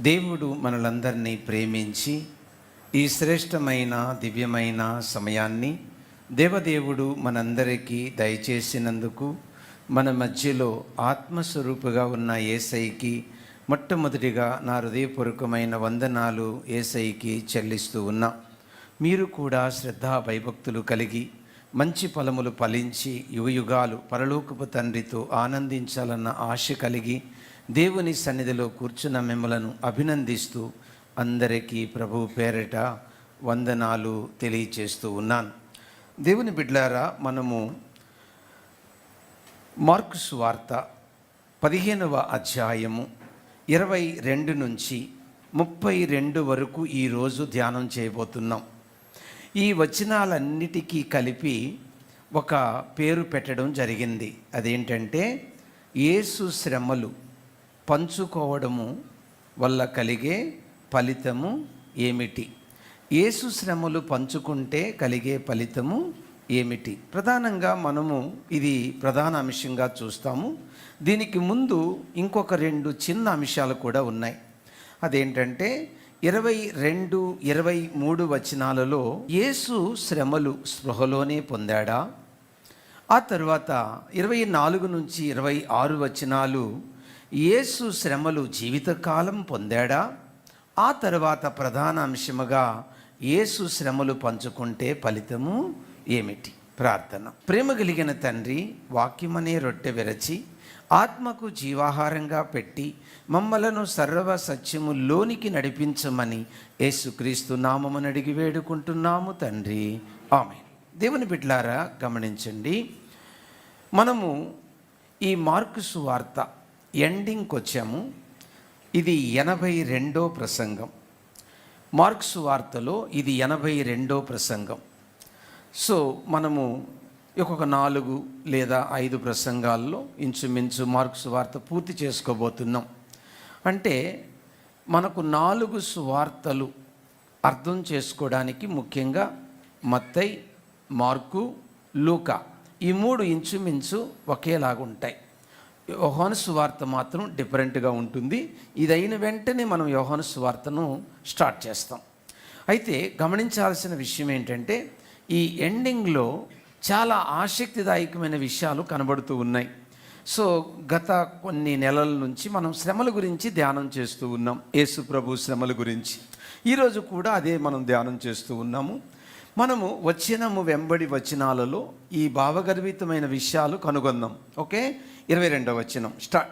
దేవుడు మనలందరినీ ప్రేమించి ఈ శ్రేష్టమైన దివ్యమైన సమయాన్ని దేవదేవుడు మనందరికీ దయచేసినందుకు మన మధ్యలో ఆత్మస్వరూపుగా ఉన్న ఏసైకి మొట్టమొదటిగా నా హృదయపూర్వకమైన వందనాలు ఏసైకి చెల్లిస్తూ ఉన్నా. మీరు కూడా శ్రద్ధా భయభక్తులు కలిగి మంచి ఫలములు ఫలించి యుగయుగాలు పరలోకపు తండ్రితో ఆనందించాలన్న ఆశ కలిగి దేవుని సన్నిధిలో కూర్చున్న మిమ్మలను అభినందిస్తూ అందరికీ ప్రభు పేరిట వందనాలు తెలియచేస్తూ ఉన్నాను. దేవుని బిడ్లారా మనము మార్కుస్ వార్త పదిహేనవ అధ్యాయము ఇరవై రెండు నుంచి ముప్పై రెండు వరకు ఈరోజు ధ్యానం చేయబోతున్నాం. ఈ వచనాలన్నిటికీ కలిపి ఒక పేరు పెట్టడం జరిగింది. అదేంటంటే యేసు శ్రమలు. పంచుకోవడము వల్ల కలిగే ఫలితము ఏమిటి? యేసు శ్రమలు పంచుకుంటే కలిగే ఫలితము ఏమిటి? ప్రధానంగా మనము ఇది ప్రధాన అంశంగా చూస్తాము. దీనికి ముందు ఇంకొక రెండు చిన్న అంశాలు కూడా ఉన్నాయి. అదేంటంటే ఇరవై రెండు ఇరవై మూడు వచనాలలో యేసు శ్రమలు స్పృహలోనే పొందాడా? ఆ తర్వాత ఇరవై నాలుగు నుంచి ఇరవై ఆరు వచనాలు యేసు శ్రమలు జీవితకాలం పొందాడా? ఆ తర్వాత ప్రధాన అంశముగా యేసు శ్రమలు పంచుకుంటే ఫలితము ఏమిటి? ప్రార్థన. ప్రేమ కలిగిన తండ్రి వాక్యమనే రొట్టె విరచి ఆత్మకు జీవాహారంగా పెట్టి మమ్మలను సర్వ సత్యము లోనికి నడిపించమని యేసుక్రీస్తు నామమును అడిగి వేడుకుంటున్నాము తండ్రి. ఆమె దేవుని బిడ్లారా గమనించండి. మనము ఈ మార్కుసు వార్త ఎండింగ్కి వచ్చాము ఇది ఎనభై రెండో ప్రసంగం. మార్క్స్ వార్తలో ఇది ఎనభై రెండో ప్రసంగం. సో మనము ఒక నాలుగు లేదా ఐదు ప్రసంగాల్లో ఇంచుమించు మార్క్స్ వార్త పూర్తి చేసుకోబోతున్నాం. అంటే మనకు నాలుగు సువార్తలు అర్థం చేసుకోవడానికి ముఖ్యంగా మత్తై మార్కు లూకా ఈ మూడు ఇంచుమించు ఒకేలాగా ఉంటాయి యోహాను సువార్త మాత్రం డిఫరెంట్గా ఉంటుంది. ఇది అయిన వెంటనే మనం యోహాను సువార్తను స్టార్ట్ చేస్తాం. అయితే గమనించాల్సిన విషయం ఏంటంటే ఈ ఎండింగ్లో చాలా ఆసక్తిదాయకమైన విషయాలు కనబడుతూ ఉన్నాయి. సో గత కొన్ని నెలల నుంచి మనం శ్రమల గురించి ధ్యానం చేస్తూ ఉన్నాం. యేసు ప్రభు శ్రమల గురించి. ఈరోజు కూడా అదే మనం ధ్యానం చేస్తూ ఉన్నాము. మనము వచనము వెంబడి వచనాలలో ఈ భావగర్భితమైన విషయాలు కనుగొందాం. ఓకే? ఇరవై రెండవ వచనం. స్టార్ట్.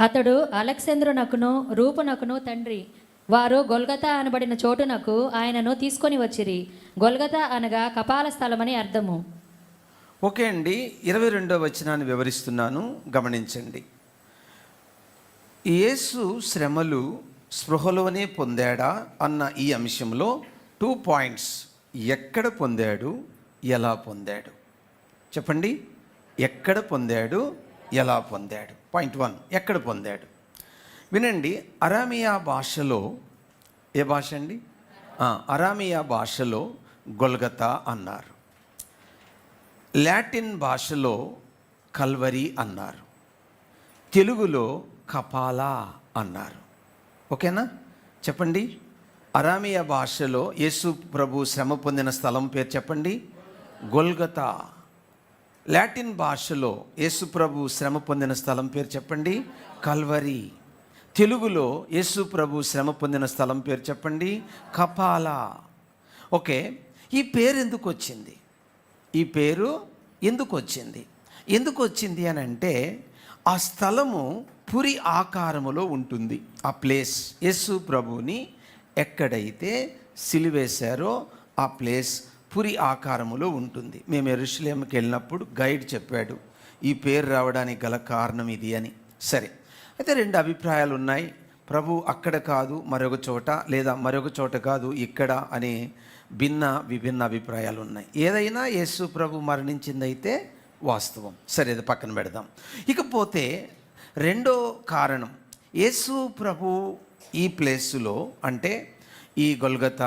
అతడు అలెక్సేంద్రునకును రూపునకును తండ్రి. వారు గొల్గతా అనబడిన చోటునకు ఆయనను తీసుకొని వచ్చిరి. గొల్గతా అనగా కపాల స్థలమని అర్థము. ఓకే అండి. ఇరవై రెండవ వచనాన్ని వివరిస్తున్నాను. గమనించండి. యేసు శ్రమలు స్పృహలోనే పొందాడా అన్న ఈ అంశంలో టూ పాయింట్స్. ఎక్కడ పొందాడు? ఎలా పొందాడు? చెప్పండి. ఎక్కడ పొందాడు? ఎలా పొందాడు? Point one. ఎక్కడ పొందాడు? వినండి అరామియా భాషలో ఏ భాష అండి? అరామియా భాషలో గొల్గతా అన్నారు. లాటిన్ భాషలో కల్వరి అన్నారు. తెలుగులో కపాలా అన్నారు. ఓకేనా? చెప్పండి. అరామియ భాషలో యేసు ప్రభు శ్రమ పొందిన స్థలం పేరు చెప్పండి? గొల్గతా. లాటిన్ భాషలో యేసు ప్రభు శ్రమ పొందిన స్థలం పేరు చెప్పండి? కల్వరి. తెలుగులో యేసు ప్రభు శ్రమ పొందిన స్థలం పేరు చెప్పండి? కపాలా. ఓకే ఈ పేరు ఎందుకు వచ్చింది? ఈ పేరు ఎందుకు వచ్చింది? ఎందుకు వచ్చింది అని అంటే ఆ స్థలము పురి ఆకారములో ఉంటుంది. ఆ ప్లేస్ యేసు ప్రభుని ఎక్కడైతే సిలివేశారో ఆ ప్లేస్ పురి ఆకారములో ఉంటుంది. మేము ఎరుషులేంకి వెళ్ళినప్పుడు గైడ్ చెప్పాడు ఈ పేరు రావడానికి గల కారణం ఇది అని. సరే. అయితే రెండు అభిప్రాయాలు ఉన్నాయి. ప్రభు అక్కడ కాదు మరొక చోట లేదా మరొక చోట కాదు ఇక్కడ అనే భిన్న విభిన్న అభిప్రాయాలు ఉన్నాయి. ఏదైనా యేసు ప్రభు మరణించిందైతే వాస్తవం. సరే అది పక్కన పెడదాం. ఇకపోతే రెండో కారణం. యేసు ప్రభు ఈ ప్లేసులో అంటే ఈ గొల్గత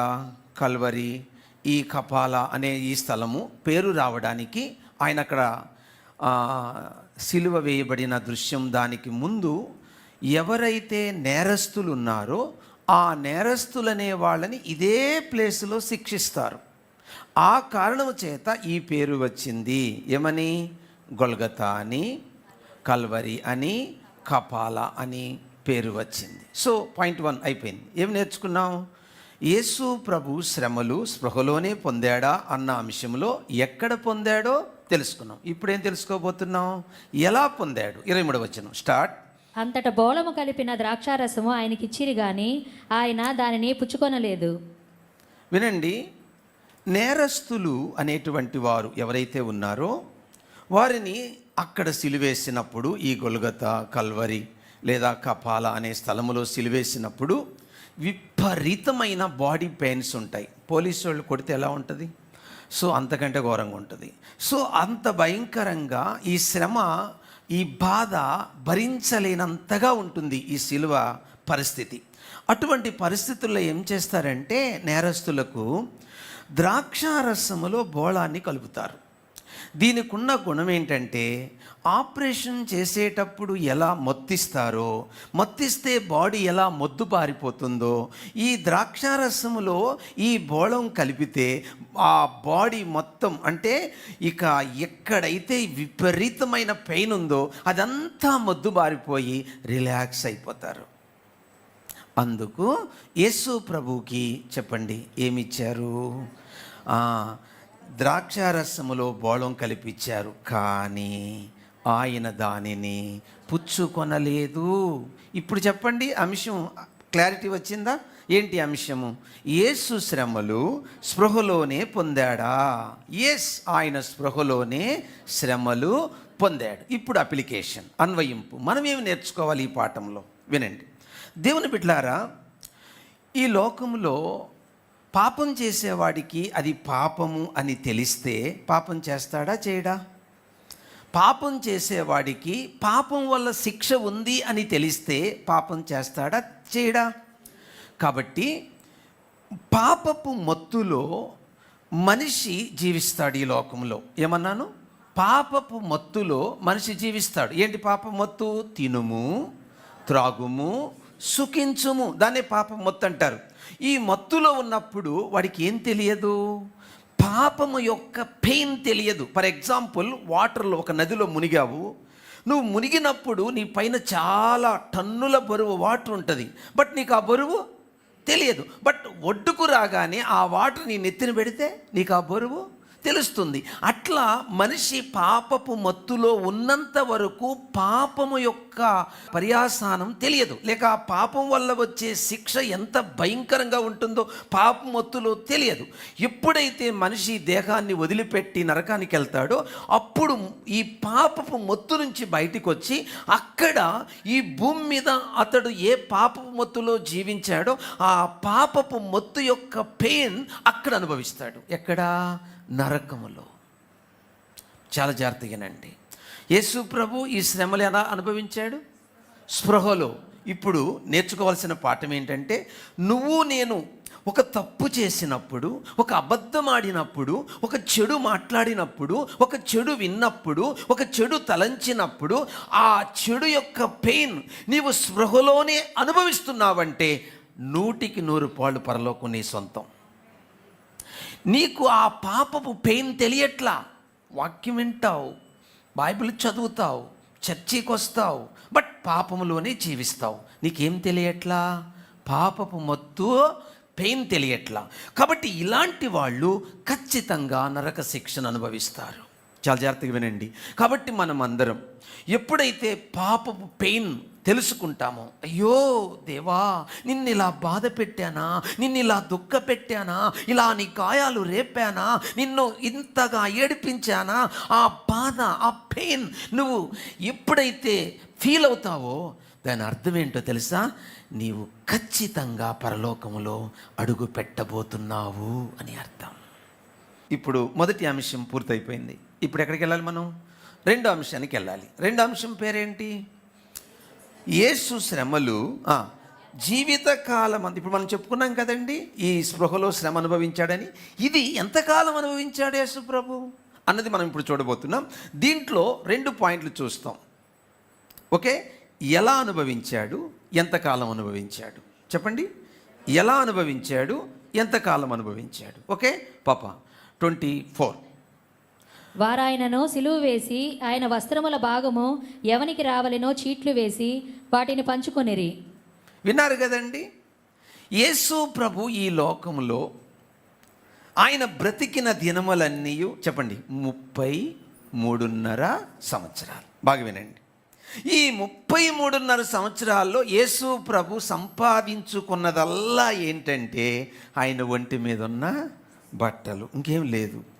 కల్వరి ఈ కపాల అనే ఈ స్థలము పేరు రావడానికి ఆయన అక్కడ సిలువ వేయబడిన దృశ్యం దానికి ముందు ఎవరైతే నేరస్తులు ఉన్నారో ఆ నేరస్తులనే వాళ్ళని ఇదే ప్లేస్లో శిక్షిస్తారు. ఆ కారణం చేత ఈ పేరు వచ్చింది. ఏమని? గొల్గతా అని కల్వరి అని కపాల అని పేరు వచ్చింది. సో పాయింట్ వన్ అయిపోయింది. ఏం నేర్చుకున్నాం? యేసు ప్రభు శ్రమలు స్పృహలోనే పొందాడా అన్న అంశంలో ఎక్కడ పొందాడో తెలుసుకున్నాం. ఇప్పుడేం తెలుసుకోబోతున్నాం? ఎలా పొందాడు? ఇరవై మూడు వచ్చిన స్టార్ట్. అంతట బోళము కలిపిన ద్రాక్షారసము ఆయనకిచ్చిరి గాని ఆయన దానిని పుచ్చుకొనలేదు. వినండి. నేరస్తులు అనేటువంటి వారు ఎవరైతే ఉన్నారో వారిని అక్కడ సిలువేసినప్పుడు ఈ గొల్గత కల్వరి లేదా కపాల అనే స్థలములో సిలివేసినప్పుడు విపరీతమైన బాడీ పెయిన్స్ ఉంటాయి. పోలీసు వాళ్ళు కొడితే ఎలా ఉంటుంది? సో అంతకంటే ఘోరంగా ఉంటుంది. సో అంత భయంకరంగా ఈ శ్రమ ఈ బాధ భరించలేనంతగా ఉంటుంది ఈ శిలువ పరిస్థితి. అటువంటి పరిస్థితుల్లో ఏం చేస్తారంటే నేరస్తులకు ద్రాక్షారసములో బోళాన్ని కలుపుతారు. దీనికి ఉన్న గుణం ఏంటంటే ఆపరేషన్ చేసేటప్పుడు ఎలా మొత్తిస్తారో మొత్తిస్తే బాడీ ఎలా మొద్దు పారిపోతుందో ఈ ద్రాక్షారసములో ఈ బోళం కలిపితే ఆ బాడీ మొత్తం అంటే ఇక ఎక్కడైతే విపరీతమైన పెయిన్ ఉందో అదంతా మొద్దు బారిపోయి రిలాక్స్ అయిపోతారు. అందుకు యేసు ప్రభుకి చెప్పండి ఏమిచ్చారు? ద్రాక్షారసములో బోళం కలిపిచ్చారు. కానీ ఆయన దానిని పుచ్చుకొనలేదు. ఇప్పుడు చెప్పండి అంశం క్లారిటీ వచ్చిందా? ఏంటి అంశము యేసు శ్రమలు స్పృహలోనే పొందాడా? ఎస్ ఆయన స్పృహలోనే శ్రమలు పొందాడు. ఇప్పుడు అప్లికేషన్ అన్వయింపు. మనం ఏమి నేర్చుకోవాలి ఈ పాఠంలో? వినండి. దేవుని బిడ్లారా ఈ లోకంలో పాపం చేసేవాడికి అది పాపము అని తెలిస్తే పాపం చేస్తాడా చేయడా? పాపం చేసేవాడికి పాపం వల్ల శిక్ష ఉంది అని తెలిస్తే పాపం చేస్తాడా? చేయడా? కాబట్టి పాపపు మత్తులో మనిషి జీవిస్తాడు ఈ లోకంలో. ఏమన్నాను? పాపపు మత్తులో మనిషి జీవిస్తాడు. ఏంటి పాప మత్తు? తినుము త్రాగుము సుఖించుము. దాన్ని పాప మత్తు అంటారు. ఈ మత్తులో ఉన్నప్పుడు వాడికి ఏం తెలియదు? పాపము యొక్క పెయిన్ తెలియదు. ఫర్ ఎగ్జాంపుల్ వాటర్లో ఒక నదిలో మునిగావు. నువ్వు మునిగినప్పుడు నీ పైన చాలా టన్నుల బరువు వాటర్ ఉంటుంది. బట్ నీకు ఆ బరువు తెలియదు. బట్ ఒడ్డుకు రాగానే ఆ వాటర్ నీ నెత్తిన పెడితే నీకు ఆ బరువు తెలుస్తుంది. అట్లా మనిషి పాపపు మత్తులో ఉన్నంత వరకు పాపము యొక్క పర్యాసానం తెలియదు. లేక ఆ పాపం వల్ల వచ్చే శిక్ష ఎంత భయంకరంగా ఉంటుందో పాపం మత్తులో తెలియదు. ఎప్పుడైతే మనిషి దేహాన్ని వదిలిపెట్టి నరకానికి వెళ్తాడో అప్పుడు ఈ పాపపు మొత్తు నుంచి బయటికి వచ్చి అక్కడ ఈ భూమి మీద అతడు ఏ పాపపు మొత్తులో జీవించాడో ఆ పాపపు మొత్తు యొక్క పెయిన్ అక్కడ అనుభవిస్తాడు. ఎక్కడా? నరకములో. చాలా జాగ్రత్తగానండి. యేసు ప్రభు ఈ శ్రమలు ఎలా అనుభవించాడు? స్పృహలో. ఇప్పుడు నేర్చుకోవాల్సిన పాఠం ఏంటంటే నువ్వు నేను ఒక తప్పు చేసినప్పుడు ఒక అబద్ధం ఆడినప్పుడు ఒక చెడు మాట్లాడినప్పుడు ఒక చెడు విన్నప్పుడు ఒక చెడు తలంచినప్పుడు ఆ చెడు యొక్క పెయిన్ నీవు స్పృహలోనే అనుభవిస్తున్నావంటే నూటికి నూరు పాళ్ళు పరలోకం నీ సొంతం. నీకు ఆ పాపపు పెయిన్ తెలియట్లా? వాక్యం వింటావు బైబిల్ చదువుతావు చర్చికి వస్తావు బట్ పాపములోనే జీవిస్తావు. నీకేం తెలియట్లా? పాపపు మొత్తు పెయిన్ తెలియట్లా. కాబట్టి ఇలాంటి వాళ్ళు ఖచ్చితంగా నరక శిక్షను అనుభవిస్తారు. చాలా జాగ్రత్తగా వినండి. కాబట్టి మనం అందరం ఎప్పుడైతే పాపపు పెయిన్ తెలుసుకుంటాము. అయ్యో దేవా నిన్ను ఇలా బాధ పెట్టానా? నిన్ను ఇలా దుఃఖ పెట్టానా? ఇలా నీ గాయాలు రేపానా? నిన్ను ఇంతగా ఏడిపించానా? ఆ బాధ ఆ పెయిన్ నువ్వు ఎప్పుడైతే ఫీల్ అవుతావో దాని అర్థం ఏంటో తెలుసా? నీవు ఖచ్చితంగా పరలోకములో అడుగు పెట్టబోతున్నావు అని అర్థం. ఇప్పుడు మొదటి అంశం పూర్తయిపోయింది. ఇప్పుడు ఎక్కడికి వెళ్ళాలి మనం? రెండో అంశానికి వెళ్ళాలి. రెండో అంశం పేరేంటి? యేసు శ్రమలు జీవితకాలం అంత ఇప్పుడు మనం చెప్పుకున్నాం కదండి ఈ స్పృహలో శ్రమ అనుభవించాడని. ఇది ఎంతకాలం అనుభవించాడు యేసు ప్రభు? అన్నది మనం ఇప్పుడు చూడబోతున్నాం. దీంట్లో రెండు పాయింట్లు చూస్తాం. ఓకే? ఎలా అనుభవించాడు? ఎంతకాలం అనుభవించాడు? చెప్పండి. ఎలా అనుభవించాడు? ఎంతకాలం అనుభవించాడు? ఓకే? పాప. Twenty four. వారాయనను సిలువ వేసి ఆయన వస్త్రముల భాగము ఎవనికి రావలెనో చీట్లు వేసి వాటిని పంచుకొనిరి. విన్నారు కదండి? యేసు ప్రభు ఈ లోకంలో ఆయన బ్రతికిన దినములన్నీ చెప్పండి ముప్పై మూడున్నర సంవత్సరాలు. బాగా వినండి. ఈ ముప్పై మూడున్నర సంవత్సరాల్లో యేసు ప్రభు సంపాదించుకున్నదల్లా ఏంటంటే ఆయన ఒంటి మీద ఉన్న బట్టలు. ఇంకేం లేదు.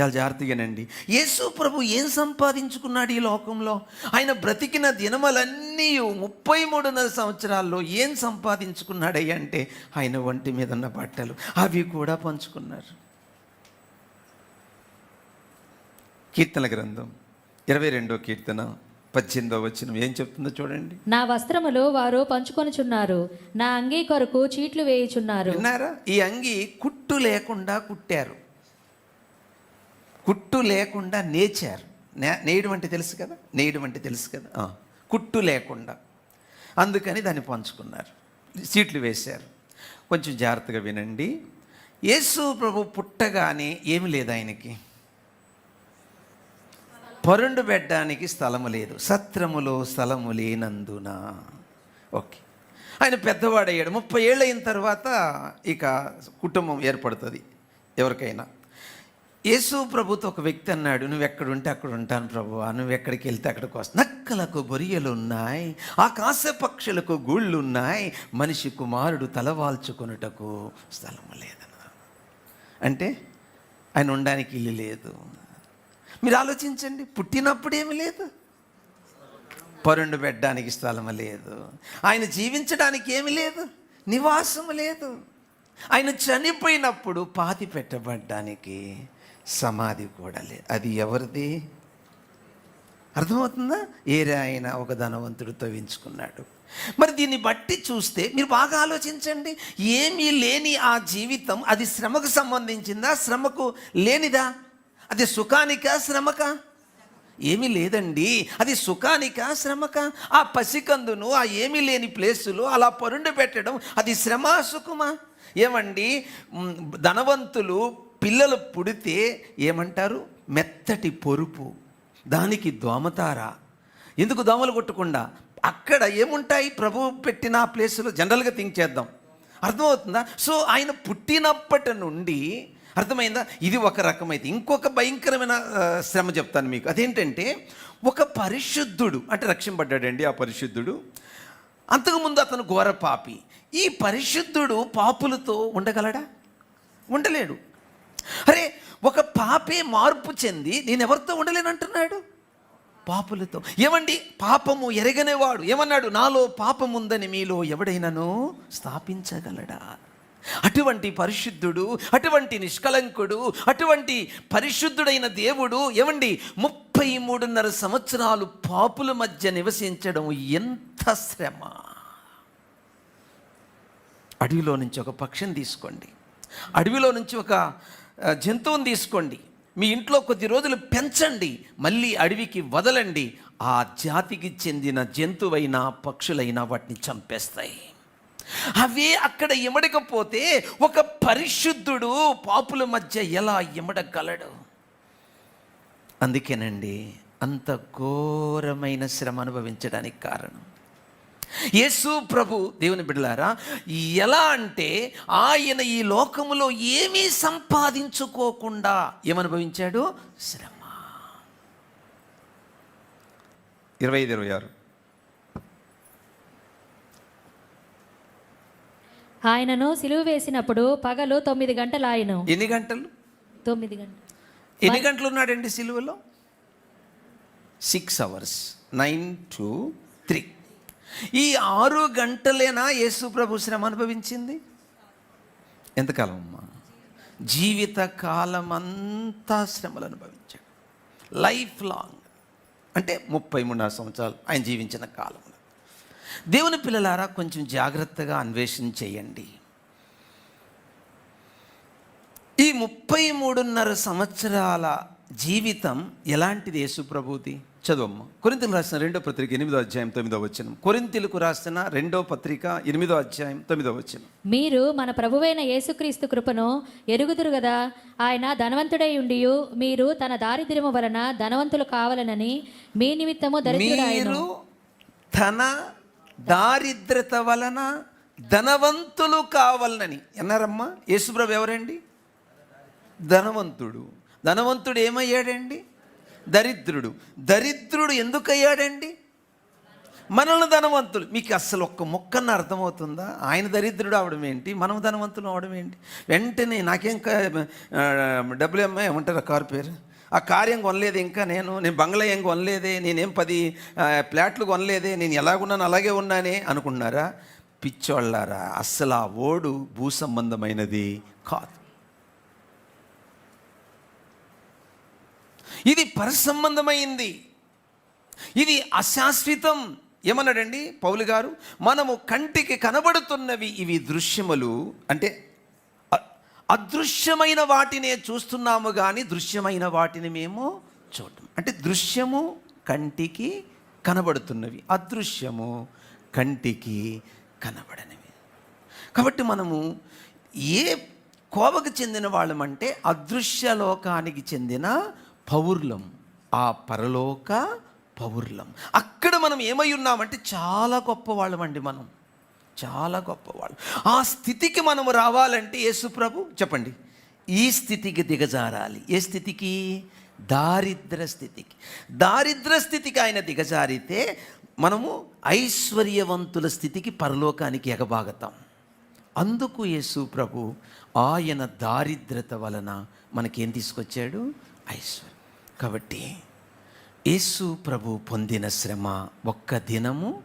చాలా జాగ్రత్తగానండి. యేసు ప్రభు ఏం సంపాదించుకున్నాడు ఈ లోకంలో? ఆయన బ్రతికిన దినములన్నీ ముప్పై మూడున్నర సంవత్సరాల్లో ఏం సంపాదించుకున్నాడయ్య అంటే ఆయన ఒంటి మీద ఉన్న బట్టలు. అవి కూడా పంచుకున్నారు. కీర్తన గ్రంథం ఇరవై రెండో కీర్తన పద్దెనిమిదో వచ్చిన ఏం చెప్తుందో చూడండి. నా వస్త్రములు వారు పంచుకొనుచున్నారు. నా అంగీ కొరకు చీట్లు వేయుచున్నారు. విన్నారా? ఈ అంగి కుట్టు లేకుండా కుట్టారు. కుట్టు లేకుండా నేచారు. నే- నేయడం అంటే తెలుసు కదా? నేయడం అంటే తెలుసు కదా? కుట్టు లేకుండా. అందుకని దాన్ని పంచుకున్నారు. సీట్లు వేశారు. కొంచెం జాగ్రత్తగా వినండి. యేసు ప్రభు పుట్టగానే ఏమి లేదు ఆయనకి? పరుండు పెట్టడానికి స్థలము లేదు. సత్రములో స్థలము లేనందున. ఓకే. ఆయన పెద్దవాడయ్యాడు. ముప్పై ఏళ్ళు అయిన తర్వాత ఇక కుటుంబం ఏర్పడుతుంది. ఎవరికైనా. యేసు ప్రభుతో ఒక వ్యక్తి అన్నాడు నువ్వు ఎక్కడుంటే అక్కడ ఉంటాను ప్రభు నువ్వు ఎక్కడికి వెళ్తే అక్కడికి వస్తా నక్కలకు బొరియలు ఉన్నాయి ఆకాశ పక్షులకు గూళ్ళు ఉన్నాయి మనిషి కుమారుడు తలవాల్చుకొనుటకు స్థలం లేదన్న అంటే ఆయన ఉండడానికి ఇల్లు లేదు. మీరు ఆలోచించండి పుట్టినప్పుడు ఏమి లేదు. పరుండు పెట్టడానికి స్థలం లేదు. ఆయన జీవించడానికి ఏమి లేదు. నివాసం లేదు. ఆయన చనిపోయినప్పుడు పాతి పెట్టబడ్డానికి సమాధి కూడా లేదు అది ఎవరిది? అర్థమవుతుందా? ఏరే ఆయన ఒక ధనవంతుడు తవ్వించుకున్నాడు. మరి దీన్ని బట్టి చూస్తే మీరు బాగా ఆలోచించండి. ఏమీ లేని ఆ జీవితం అది శ్రమకు సంబంధించిందా? శ్రమకు లేనిదా? అది సుఖానికా? శ్రమకా? ఏమీ లేదండి. అది సుఖానిక? శ్రమక? ఆ పసికందును ఆ ఏమీ లేని ప్లేసులో అలా పరుండు పెట్టడం అది శ్రమ సుఖమా? ఏమండి? ధనవంతులు పిల్లలు పుడితే ఏమంటారు? మెత్తటి పొరుపు. దానికి దోమతార. ఎందుకు దోమలు కొట్టకుండా? అక్కడ ఏముంటాయి? ప్రభువు పెట్టిన ఆ ప్లేసులో జనరల్గా థింక్ చేద్దాం. అర్థమవుతుందా? సో ఆయన పుట్టినప్పటి నుండి అర్థమైందా? ఇది ఒక రకమైతే. ఇంకొక భయంకరమైన శ్రమ చెప్తాను మీకు. అదేంటంటే ఒక పరిశుద్ధుడు అంటే రక్షింపడ్డాడండి ఆ పరిశుద్ధుడు. అంతకుముందు అతను ఘోర పాపి. ఈ పరిశుద్ధుడు పాపులతో ఉండగలడా? ఉండలేడు. అరే ఒక పాపే మార్పు చెంది నేను ఎవరితో ఉండలేనంటున్నాడు? పాపులతో. ఏమండి? పాపము ఎరగనేవాడు. ఏమన్నాడు? నాలో పాపం ఉందని మీలో ఎవడైనాను స్థాపించగలడా? అటువంటి పరిశుద్ధుడు అటువంటి నిష్కలంకుడు అటువంటి పరిశుద్ధుడైన దేవుడు ఏమండి? ముప్పై మూడున్నర సంవత్సరాలు పాపుల మధ్య నివసించడం ఎంత శ్రమ? అడవిలో నుంచి ఒక పక్షిని తీసుకోండి. అడవిలో నుంచి ఒక జంతువుని తీసుకోండి. మీ ఇంట్లో కొద్ది రోజులు పెంచండి. మళ్ళీ అడవికి వదలండి. ఆ జాతికి చెందిన జంతువైనా పక్షులైనా వాటిని చంపేస్తాయి. అవే అక్కడ ఇమడకపోతే ఒక పరిశుద్ధుడు పాపుల మధ్య ఎలా ఇమడగలడు? అందుకేనండి అంత ఘోరమైన శ్రమ అనుభవించడానికి కారణం యేసు ప్రభు దేవుని బిడ్డలారా ఎలా అంటే ఆయన ఈ లోకములో ఏమీ సంపాదించుకోకుండా ఏమనుభవించాడు? శ్రమ. ఇరవై ఐదు ఇరవై ఆరు. ఆయనను సిలువ వేసినప్పుడు పగలు తొమ్మిది గంటలు ఆయను ఎన్ని గంటలు? తొమ్మిది గంటలు ఎన్ని గంటలు ఉన్నాడండి సిలువలో? Six hours. Nine to three. ఈ ఆరు గంటలేనా యేసు ప్రభు శ్రమ అనుభవించింది? ఎంతకాలం అమ్మా జీవిత కాలం అంతా శ్రమలు అనుభవించాడు. లైఫ్ లాంగ్ అంటే ముప్పై మూడున్నర సంవత్సరాలు ఆయన జీవించిన కాలంలో దేవుని పిల్లలారా కొంచెం జాగ్రత్తగా అన్వేషణ చేయండి. ఈ ముప్పై మూడున్నర సంవత్సరాల జీవితం ఎలాంటిది యేసు ప్రభుది? చదువమ్మ. కొరింతలు రాసిన రెండో పత్రిక ఎనిమిదో అధ్యాయం తొమ్మిదో వచ్చిన కొరింతలకు రాసిన రెండో పత్రిక ఎనిమిదో అధ్యాయం తొమ్మిదో వచ్చిన మీరు మన ప్రభువైన యేసుక్రీస్తు కృపను ఎరుగుదురు కదా ఆయన ధనవంతుడై ఉండియు మీరు తన దారిద్ర్యము వలన ధనవంతులు కావాలనని మీ నిమిత్తము మీరు ధన దారిద్రత వలన ధనవంతులు కావాలని అన్నారమ్మా యేసుప్రభు ఎవరండి? ధనవంతుడు. ధనవంతుడు ఏమయ్యాడండి? దరిద్రుడు. దరిద్రుడు ఎందుకు అయ్యాడండి మనల్ని ధనవంతులు. మీకు అస్సలు ఒక్క మొక్కన్న అర్థమవుతుందా? ఆయన దరిద్రుడు అవడం ఏంటి? మనం ధనవంతులు అవడం ఏంటి? వెంటనే నాకేం డబ్ల్యూఎంఐ ఏమంటారు ఆ కారు పేరు? ఆ కార్యం కొనలేదు ఇంకా నేను? నేను బంగ్లా ఏం కొనలేదే? నేనేం పది ప్లాట్లు కొనలేదే? నేను ఎలాగున్నాను? అలాగే ఉన్నానే అనుకున్నారా? పిచ్చోళ్ళారా? అస్సలు ఆ ఓడు భూ సంబంధమైనది కాదు. ఇది పరసంబంధమైంది. ఇది అశాశ్వతం. ఏమన్నాడండి? పౌలు గారు మనము కంటికి కనబడుతున్నవి ఇవి దృశ్యములు. అంటే అదృశ్యమైన వాటినే చూస్తున్నాము కానీ దృశ్యమైన వాటిని మేము చూడటం అంటే దృశ్యము కంటికి కనబడుతున్నవి. అదృశ్యము కంటికి కనబడనివి. కాబట్టి మనము ఏ కోవకు చెందిన వాళ్ళమంటే అదృశ్య లోకానికి చెందిన పౌర్లం ఆ పరలోక పౌర్లం అక్కడ మనం ఏమై ఉన్నామంటే చాలా గొప్పవాళ్ళమండి మనం. చాలా గొప్పవాళ్ళు. ఆ స్థితికి మనము రావాలంటే యేసుప్రభు చెప్పండి. ఈ స్థితికి దిగజారాలి. ఏ స్థితికి? దారిద్ర స్థితికి. దారిద్ర స్థితికి ఆయన దిగజారితే మనము ఐశ్వర్యవంతుల స్థితికి పరలోకానికి ఎగబాగతాం. అందుకు యేసు ప్రభు ఆయన దారిద్రత వలన మనకేం తీసుకొచ్చాడు? ఐశ్వర్యం. కాబట్టి యేసు ప్రభు పొందిన శ్రమ ఒక్క దినము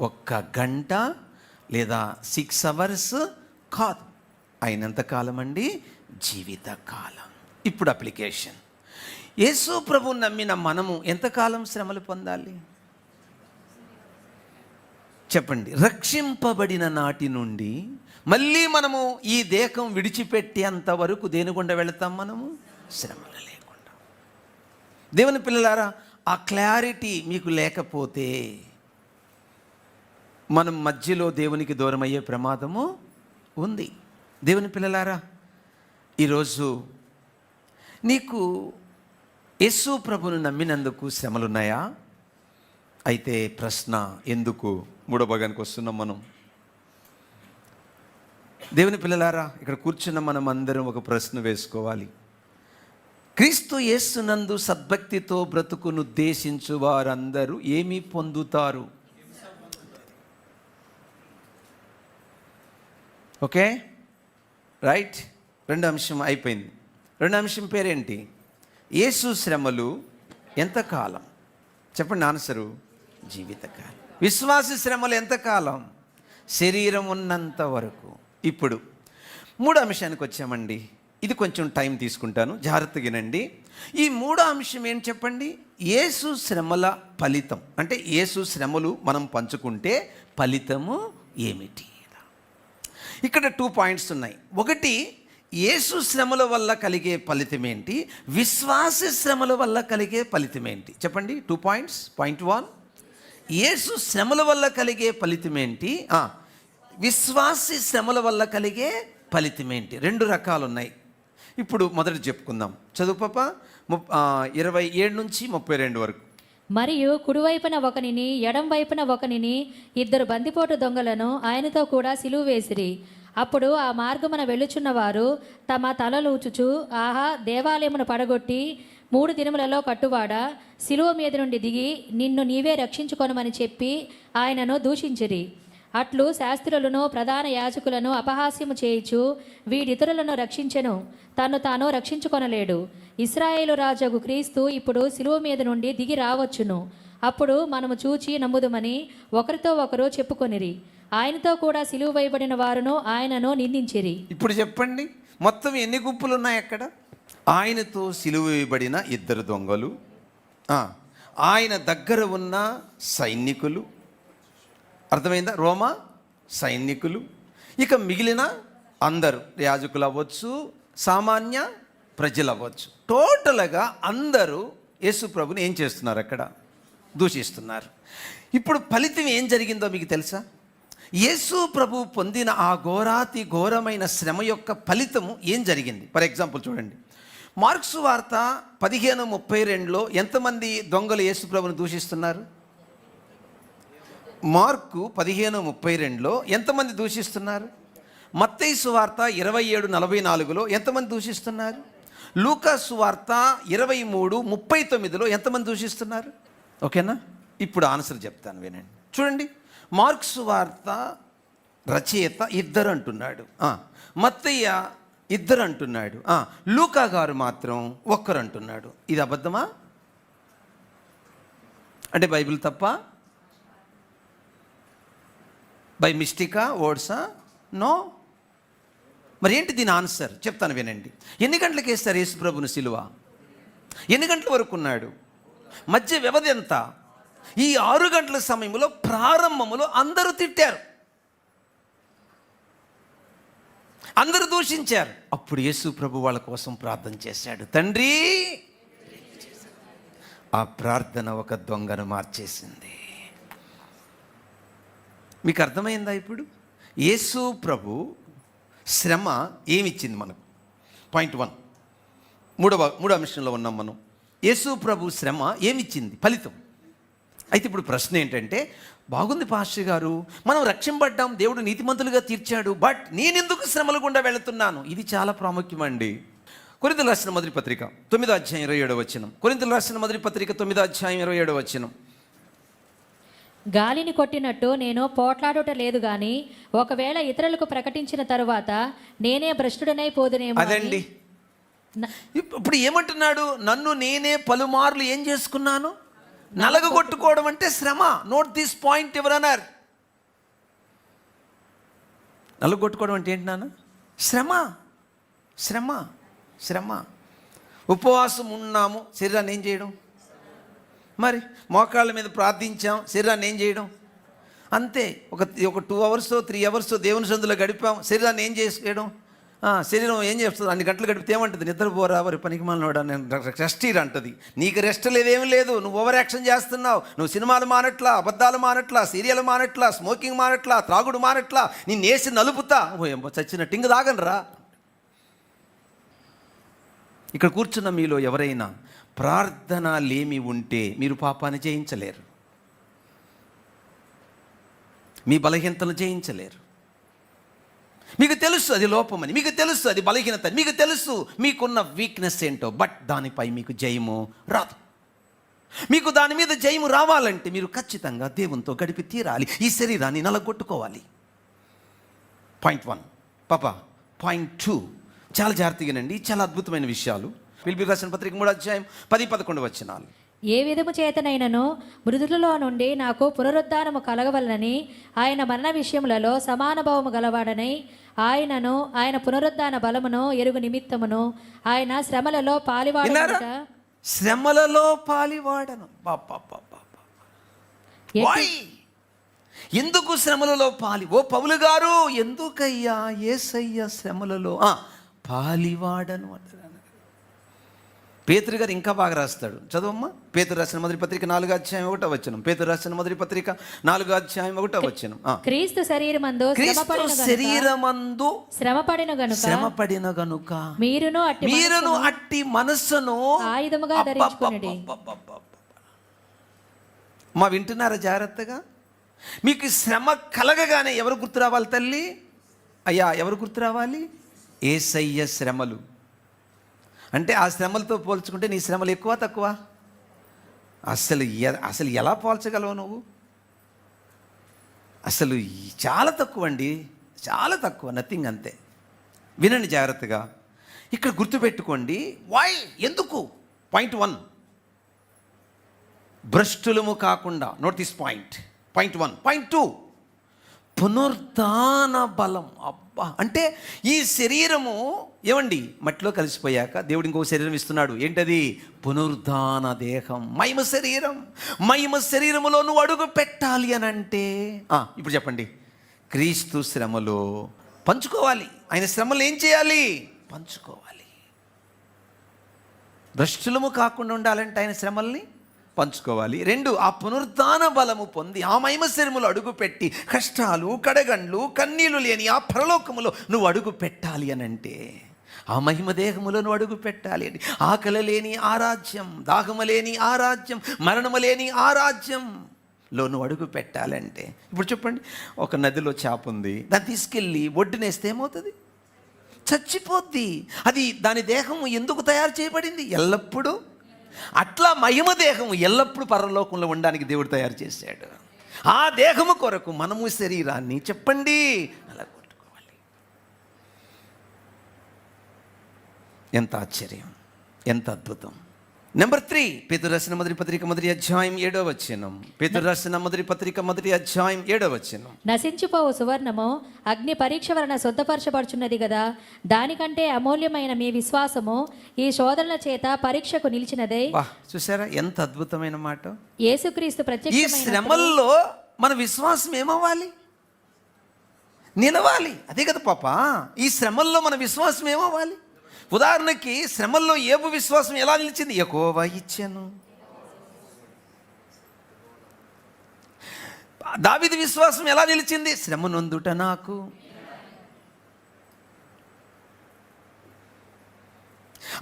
ఒక్క గంట లేదా సిక్స్ అవర్స్ కాదు. అయినంత కాలం అండి జీవితకాలం ఇప్పుడు అప్లికేషన్. యేసు ప్రభు నమ్మిన మనము ఎంతకాలం శ్రమలు పొందాలి? చెప్పండి. రక్షింపబడిన నాటి నుండి మళ్ళీ మనము ఈ దేహం విడిచిపెట్టేంత వరకు దేనిగుండా వెళతాం మనము? శ్రమలలే. దేవుని పిల్లలారా ఆ క్లారిటీ మీకు లేకపోతే మనం మధ్యలో దేవునికి దూరం అయ్యే ప్రమాదము ఉంది. దేవుని పిల్లలారా ఈరోజు నీకు యేసు ప్రభును నమ్మినందుకు శ్రమలున్నాయా? అయితే ప్రశ్న ఎందుకు మూడో భాగానికి వస్తున్నాం మనం? దేవుని పిల్లలారా ఇక్కడ కూర్చున్న మనం అందరం ఒక ప్రశ్న వేసుకోవాలి. క్రీస్తు యేసునందు సద్భక్తితో బ్రతుకును ఉద్దేశించు వారందరూ ఏమి పొందుతారు? ఓకే? రైట్. రెండు అంశం అయిపోయింది. రెండు అంశం పేరేంటి? యేసు శ్రమలు ఎంతకాలం? చెప్పండి ఆన్సరు. జీవితకాలం. విశ్వాస శ్రమలు ఎంతకాలం? శరీరం ఉన్నంత వరకు. ఇప్పుడు మూడో అంశానికి వచ్చామండి. ఇది కొంచెం టైం తీసుకుంటాను. జాగ్రత్తగా వినండి. ఈ మూడో అంశం ఏం చెప్పండి? యేసు శ్రమల ఫలితం. అంటే యేసు శ్రమలు మనం పంచుకుంటే ఫలితము ఏమిటి? ఇక్కడ టూ పాయింట్స్ ఉన్నాయి. ఒకటి యేసు శ్రమల వల్ల కలిగే ఫలితం ఏంటి? విశ్వాస శ్రమల వల్ల కలిగే ఫలితం ఏంటి? చెప్పండి. Two points. పాయింట్ వన్ యేసు శ్రమల వల్ల కలిగే ఫలితం ఏంటి? విశ్వాస విశ్వాసి శ్రమల వల్ల కలిగే ఫలితం ఏంటి? రెండు రకాలు ఉన్నాయి ఇప్పుడు మొదట చెప్పుకుందాం. చదువు పాప ఇరవై ఏడు నుంచి ముప్పై రెండు వరకు. మరియు కుడివైపున ఒకనిని ఎడం వైపున ఒకనిని ఇద్దరు బందిపోటు దొంగలను ఆయనతో కూడా సిలువ వేసిరి. అప్పుడు ఆ మార్గమున వెళ్ళుచున్న వారు తమ తలలూచుచు ఆహా దేవాలయమును పడగొట్టి మూడు దినములలో కట్టువాడ సిలువ మీద నుండి దిగి నిన్ను నీవే రక్షించుకొనమని చెప్పి ఆయనను దూషించిరి. అట్లు శాస్త్రులను ప్రధాన యాజకులను అపహాస్యము చేయుచు వీడితరులను రక్షించెను. తను తాను రక్షించుకొనలేడు. ఇస్రాయేలు రాజగు క్రీస్తు ఇప్పుడు శిలువ మీద నుండి దిగి రావచ్చును. అప్పుడు మనము చూచి నమ్ముదుమని ఒకరితో ఒకరు చెప్పుకొనిరి. ఆయనతో కూడా సిలువ వేయబడిన వారును ఆయనను నిందించిరి. ఇప్పుడు చెప్పండి మొత్తం ఎన్ని గుంపులు ఉన్నాయి అక్కడ? ఆయనతో సిలువ వేయబడిన ఇద్దరు దొంగలు ఆ, ఆయన దగ్గర ఉన్న సైనికులు అర్థమైందా? రోమా సైనికులు. ఇక మిగిలిన అందరూ యాజకులు అవ్వచ్చు సామాన్య ప్రజలు అవ్వచ్చు టోటల్గా అందరూ యేసు ప్రభుని ఏం చేస్తున్నారు అక్కడ? దూషిస్తున్నారు. ఇప్పుడు ఫలితం ఏం జరిగిందో మీకు తెలుసా? యేసు ప్రభు పొందిన ఆ ఘోరాతి ఘోరమైన శ్రమ యొక్క ఫలితము ఏం జరిగింది? ఫర్ ఎగ్జాంపుల్ చూడండి. మార్క్స్ వార్త పదిహేను ముప్పై రెండులో ఎంతమంది దొంగలు యేసు ప్రభుని దూషిస్తున్నారు? మార్కు పదిహేను ముప్పై రెండులో ఎంతమంది దూషిస్తున్నారు? మత్తయి సువార్త ఇరవై ఏడు నలభై నాలుగులో ఎంతమంది దూషిస్తున్నారు? లూకా సువార్త ఇరవై మూడు ముప్పై తొమ్మిదిలో ఎంతమంది దూషిస్తున్నారు? ఓకేనా? ఇప్పుడు ఆన్సర్ చెప్తాను వినండి. చూడండి. మార్క్స్ వార్త రచయిత ఇద్దరు అంటున్నాడు మత్తయ్య ఇద్దరు అంటున్నాడు లూకా గారు మాత్రం ఒక్కరు అంటున్నాడు ఇది అబద్ధమా? అంటే బైబిల్ తప్ప? బై మిస్టికా ఓడ్సా నో? మరి ఏంటి దీని ఆన్సర్? చెప్తాను వినండి. ఎన్ని గంటలకు వేస్తారు యేసుప్రభుని సిలువ? ఎన్ని గంటల వరకు ఉన్నాడు? మధ్య వ్యవధి ఎంత? ఈ ఆరు గంటల సమయంలో ప్రారంభములో అందరూ తిట్టారు. అందరూ దూషించారు. అప్పుడు యేసు ప్రభు వాళ్ళ కోసం ప్రార్థన చేశాడు. తండ్రి ఆ ప్రార్థన ఒక దొంగను మార్చేసింది. మీకు అర్థమైందా ఇప్పుడు? యేసు ప్రభు శ్రమ ఏమిచ్చింది మనకు? Point one. మూడవ మూడవ మిషన్లో ఉన్నాం మనం. యేసు ప్రభు శ్రమ ఏమిచ్చింది? ఫలితం. అయితే ఇప్పుడు ప్రశ్న ఏంటంటే బాగుంది పాస్టర్ గారు. మనం రక్షింపడ్డాం దేవుడు నీతిమంతులుగా తీర్చాడు బట్ నేనెందుకు శ్రమల గుండా వెళుతున్నాను? ఇది చాలా ప్రాముఖ్యమండి కొరింతలు రాసిన మొదటి పత్రిక తొమ్మిదో అధ్యాయం ఇరవై ఏడవ వచ్చినం కొరింతలు రాసిన మొదటి పత్రిక తొమ్మిదో అధ్యాయం ఇరవై ఏడవ వచ్చినం గాలిని కొట్టినట్టు నేను పోట్లాడుట లేదు గాని ఒకవేళ ఇతరులకు ప్రకటించిన తరువాత నేనే భ్రష్టుడనై పోదునేమో అదండి. ఇప్పుడు ఏమంటున్నాడు? నన్ను నేనే పలుమార్లు ఏం చేసుకున్నాను? నలగగొట్టుకోవడం అంటే శ్రమ. నోట్ దిస్ పాయింట్ ఎవరన్నారు నలగొట్టుకోవడం అంటే ఏంటి నాన్న? శ్రమ. శ్రమ. శ్రమ. ఉపవాసం ఉన్నాము. శరీరాన్ని ఏం చేయడం? మరి మోకాళ్ళ మీద ప్రార్థించాం శరీరాన్ని ఏం చేయడం? అంతే ఒక ఒక టూ అవర్స్ త్రీ అవర్స్ దేవుని సందులో గడిపాం శరీరాన్ని ఏం చేయడం శరీరం ఏం చేస్తుంది అన్ని గంటలు గడిపితే ఏమంటుంది? నిద్రపోరా వారి పనికి మనోడా నేను రెస్ట్ అంటది. నీకు రెస్ట్ లేదేమీ లేదు నువ్వు ఓవర్ యాక్షన్ చేస్తున్నావు. నువ్వు సినిమాలు మానట్లా అబద్ధాలు మానట్లా సీరియల్ మానట్లా స్మోకింగ్ మానట్లా త్రాగుడు మానట్లా నేను వేసి నలుపుతా. ఓ చచ్చిన టింగ్ దాగనరా ఇక్కడ కూర్చున్న మీలో ఎవరైనా ప్రార్థన లేమి ఉంటే మీరు పాపాన్ని జయించలేరు. మీ బలహీనతను జయించలేరు. మీకు తెలుసు అది లోపమని మీకు తెలుసు అది బలహీనత మీకు తెలుసు మీకున్న వీక్నెస్ ఏంటో బట్ దానిపై మీకు జయము రాదు. మీకు దాని మీద జయము రావాలంటే మీరు ఖచ్చితంగా దేవునితో గడిపి తీరాలి ఈ శరీరాన్ని నలగొట్టుకోవాలి. పాయింట్ వన్ పాప పాయింట్ టూ చాలా జాగ్రత్తగానండి చాలా అద్భుతమైన విషయాలు. పిలిపి రాసిన పత్రిక మూడు అధ్యాయం పది పదకొండు వచ్చినాలు ఏ విధము చేతనైనను మృదులలో నుండి నాకు పునరుద్ధానము కలగవలనని ఆయన మరణ విషయములలో సమాన భావము గలవాడనై ఆయనను ఆయన పునరుద్ధాన బలమును ఎరుగు నిమిత్తమును ఆయన శ్రమలలో పాలివాడ శ్రమలలో పాలివాడను. ఎందుకు శ్రమలలో పాలి? ఓ పౌలు గారు ఎందుకయ్యా ఏసయ్యా శ్రమలలో? పాలివాడను అంటారు పేతురు గారు ఇంకా బాగా రాస్తాడు. చదవమ్మా. పేతురు రాసిన మొదటి పత్రిక నాలుగో అధ్యాయం ఒకటో వచ్చిన పేతురు రాసిన మొదటి పత్రిక నాలుగో అధ్యాయం ఒకటో వచ్చిన క్రీస్తు శరీరమందు క్రీస్తు శరీరమందు శ్రమపడిన గనుక శ్రమపడిన గనుక మీరును అట్టి మీరును అట్టి మనస్సును ఆయుధముగా. మా వింటున్నారా జాగ్రత్తగా? మీకు శ్రమ కలగగానే ఎవరు గుర్తు రావాలి తల్లి? అయ్యా ఎవరు గుర్తు రావాలి ఏసయ్య శ్రమలు. అంటే ఆ శ్రమలతో పోల్చుకుంటే నీ శ్రమలు ఎక్కువ తక్కువ? అసలు ఎ- అసలు ఎలా పోల్చగలవు నువ్వు? అసలు చాలా తక్కువ అండి చాలా తక్కువ నథింగ్ అంతే. వినండి జాగ్రత్తగా. ఇక్కడ గుర్తుపెట్టుకోండి వై ఎందుకు? పాయింట్ వన్ భ్రష్టులము కాకుండా note this point point one point two పునరుద్ధాన బలం. అబ్బా! అంటే ఈ శరీరము ఏమండి? మట్టిలో కలిసిపోయాక దేవుడు ఇంకో శరీరం ఇస్తున్నాడు. ఏంటది? పునరుద్ధాన దేహం. మహిమ శరీరం. మహిమ శరీరములో నువ్వు అడుగు పెట్టాలి అని అంటే ఆ, ఇప్పుడు చెప్పండి. క్రీస్తు శ్రమలో పంచుకోవాలి. ఆయన శ్రమలు ఏం చేయాలి? పంచుకోవాలి. భ్రష్టులము కాకుండా ఉండాలంటే ఆయన శ్రమల్ని పంచుకోవాలి. రెండు ఆ పునరుద్ధాన బలము పొంది ఆ మహిమ అడుగుపెట్టి కష్టాలు కడగండ్లు కన్నీళ్ళు లేని ఆ పరలోకములో నువ్వు అడుగు పెట్టాలి అని అంటే ఆ మహిమ దేహములను నువ్వు అడుగు పెట్టాలి అని. ఆకలి లేని ఆరాజ్యం దాహము లేని ఆరాజ్యం మరణము లేని ఆరాజ్యంలో నువ్వు అడుగు పెట్టాలంటే ఇప్పుడు చెప్పండి ఒక నదిలో చేప ఉంది దాన్ని తీసుకెళ్ళి ఒడ్డునేస్తే ఏమవుతుంది? చచ్చిపోద్ది. అది దాని దేహము ఎందుకు తయారు చేయబడింది? ఎల్లప్పుడూ అట్లా మహిమ దేహం ఎల్లప్పుడూ పరలోకంలో ఉండడానికి దేవుడు తయారు చేశాడు. ఆ దేహము కొరకు మనము శరీరాన్ని చెప్పండి అలా కొట్టుకోవాలి. ఎంత ఆశ్చర్యం ఎంత అద్భుతం. నెంబర్ త్రీ పేతురు రాసిన మొదటి పత్రిక మొదటి అధ్యాయం ఏడో వచ్చినం పేతురు రాసిన మొదటి పత్రిక మొదటి అధ్యాయం ఏడో వచ్చినం నశించిపోవు సువర్ణము అగ్ని పరీక్ష వలన శుద్ధపరచబడుచున్నది కదా. దానికంటే అమూల్యమైన మీ విశ్వాసము ఈ శోధనల చేత పరీక్షకు నిలిచినదే. చూసారా ఎంత అద్భుతమైన మాట. యేసుక్రీస్తు ఈ ప్రత్యక్షమైన శ్రమల్లో మన విశ్వాసం ఏమవ్వాలి? నిలవాలి. అదే కదా పాప. ఈ శ్రమల్లో మన విశ్వాసం ఏమవ్వాలి? ఉదాహరణకి శ్రమల్లో ఏబు విశ్వాసం ఎలా నిలిచింది? ఎక్కువ ఇచ్చాను. దావిది విశ్వాసం ఎలా నిలిచింది? శ్రమ నొందుట నాకు.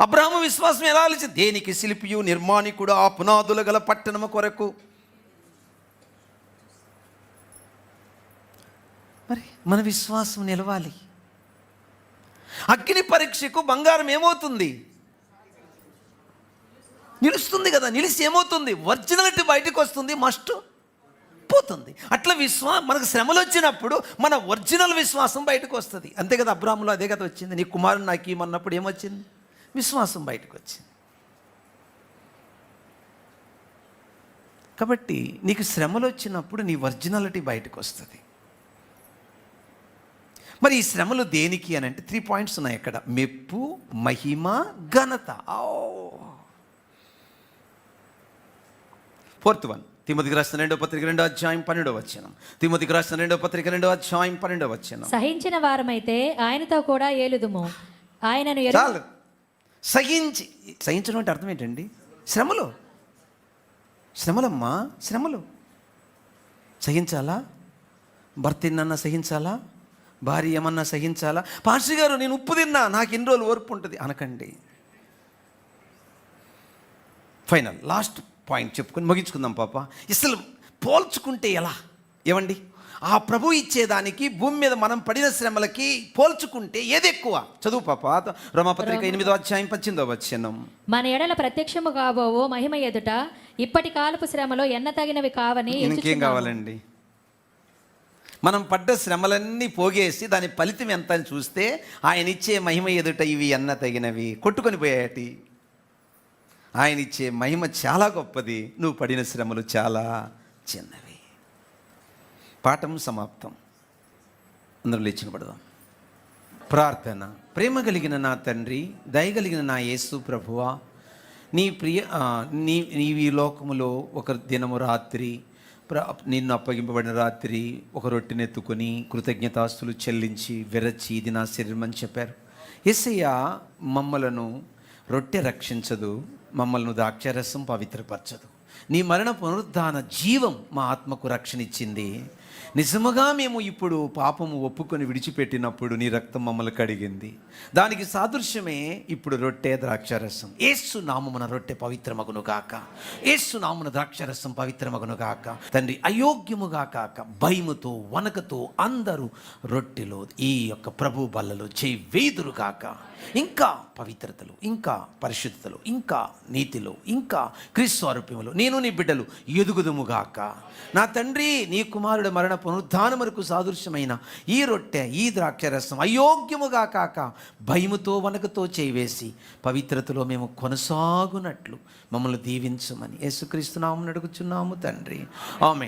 అబ్రాహ్మ విశ్వాసం ఎలా నిలిచింది? దేనికి శిల్పియు నిర్మాణికుడు ఆ పునాదుల గల పట్టణము కొరకు. మరి మన విశ్వాసం నిలవాలి. అగ్ని పరీక్షకు బంగారం ఏమవుతుంది? నిలుస్తుంది కదా నిలిచి ఏమవుతుంది? ఒరిజినాలిటీ బయటకు వస్తుంది మస్ట్ పోతుంది. అట్లా విశ్వా మనకు శ్రమలు వచ్చినప్పుడు మన ఒరిజినల్ విశ్వాసం బయటకు వస్తుంది. అంతే కదా అబ్రాహ్మలో అదే కదా వచ్చింది. నీ కుమారుడు నాకు ఏమన్నప్పుడు ఏమొచ్చింది? విశ్వాసం బయటకు వచ్చింది. కాబట్టి నీకు శ్రమలు వచ్చినప్పుడు నీ ఒరిజినాలిటీ బయటకు వస్తుంది. మరి ఈ శ్రమలు దేనికి అని అంటే త్రీ పాయింట్స్ ఉన్నాయి ఇక్కడ మెప్పు మహిమ ఘనత. ఫోర్త్ వన్ తిమ్మతికి రాసిన రెండో పత్రిక రెండో అధ్యాయం పన్నెండో వచ్చిన తిమ్మతికి రాసిన రెండో పత్రిక రెండో అధ్యాయం పన్నెండో వచ్చిన సహించిన వారమైతే ఆయనతో కూడా ఏలుదుము. ఆయనను చాలు. సహించి సహించడం అంటే అర్థం ఏంటండి? శ్రమలు. శ్రమలమ్మా శ్రమలు. సహించాలా? భర్త ఎన్నన్నా సహించాలా? భార్య ఏమన్నా సహించాలా? పార్షి గారు నేను ఉప్పు తిన్నా నాకు ఎన్ని రోజులు ఓర్పు ఉంటుంది? అనకండి. ఫైనల్ లాస్ట్ పాయింట్ చెప్పుకొని ముగించుకుందాం పాప. అసలు పోల్చుకుంటే ఎలా? ఏమండి? ఆ ప్రభు ఇచ్చేదానికి భూమి మీద మనం పడిన శ్రమలకి పోల్చుకుంటే ఏది ఎక్కువ? చదువు పాప. రోమాపత్రిక ఎనిమిదో అధ్యాయం పచ్చిందో వచ్చినం మన ఎడల ప్రత్యక్షము కాబోవు మహిమ ఎదుట. ఇప్పటి కాలపు శ్రమలో ఎన్న తగినవి కావని ఇంకేం. కావాలండి? మనం పడ్డ శ్రమలన్నీ పోగేసి దాని ఫలితం ఎంత అని చూస్తే ఆయన ఇచ్చే మహిమ ఎదుట ఇవి అన్న తగినవి. కొట్టుకొని పోయాటి? ఆయన ఇచ్చే మహిమ చాలా గొప్పది. నువ్వు పడిన శ్రమలు చాలా చిన్నవి. పాఠం సమాప్తం. అందరూ లేచిన పడదాం ప్రార్థన. ప్రేమ కలిగిన నా తండ్రి దయగలిగిన నా యేసు ప్రభువా నీ ప్రియ నీ నీవి లోకములో ఒక దినము రాత్రి నిన్ను అప్పగింపబడిన రాత్రి ఒక రొట్టెనెత్తుకొని కృతజ్ఞతాస్తులు చెల్లించి విరచి ఇది నా శరీరం అని చెప్పారు. ఎస్సయ్య మమ్మలను రొట్టె రక్షించదు మమ్మల్ని ద్రాక్షరసం పవిత్రపరచదు. నీ మరణ పునరుద్ధాన జీవం మా ఆత్మకు రక్షణ ఇచ్చింది. నిజముగా మేము ఇప్పుడు పాపము ఒప్పుకొని విడిచిపెట్టినప్పుడు నీ రక్తం మమ్మల్ని కడిగింది. దానికి సాదృశ్యమే ఇప్పుడు రొట్టె ద్రాక్షరసం. ఏసు నామమున రొట్టె పవిత్రమగును గాక. ఏసు నామున ద్రాక్షరసం పవిత్రమగును గాక. తండ్రి అయోగ్యముగా కాక భయముతో వనకతో అందరూ రొట్టెలో ఈ యొక్క ప్రభు బల్లలో చేయి వేదురు కాక ఇంకా పవిత్రతలు ఇంకా పరిశుద్ధతలు ఇంకా నీతిలో ఇంకా క్రీస్వారూప్యములు నేను నీ బిడ్డలు ఎదుగుదుముగాక నా తండ్రి నీ కుమారుడు మరణ పునరుద్ధానమునకు సాదృశ్యమైన ఈ రొట్టె ఈ ద్రాక్షరసం అయోగ్యముగా కాక భయముతో వనకతో చేవేసి పవిత్రతలో మేము కొనసాగునట్లు మమ్మల్ని దీవించమని యేసుక్రీస్తునాము అడుగుచున్నాము తండ్రి. ఆమె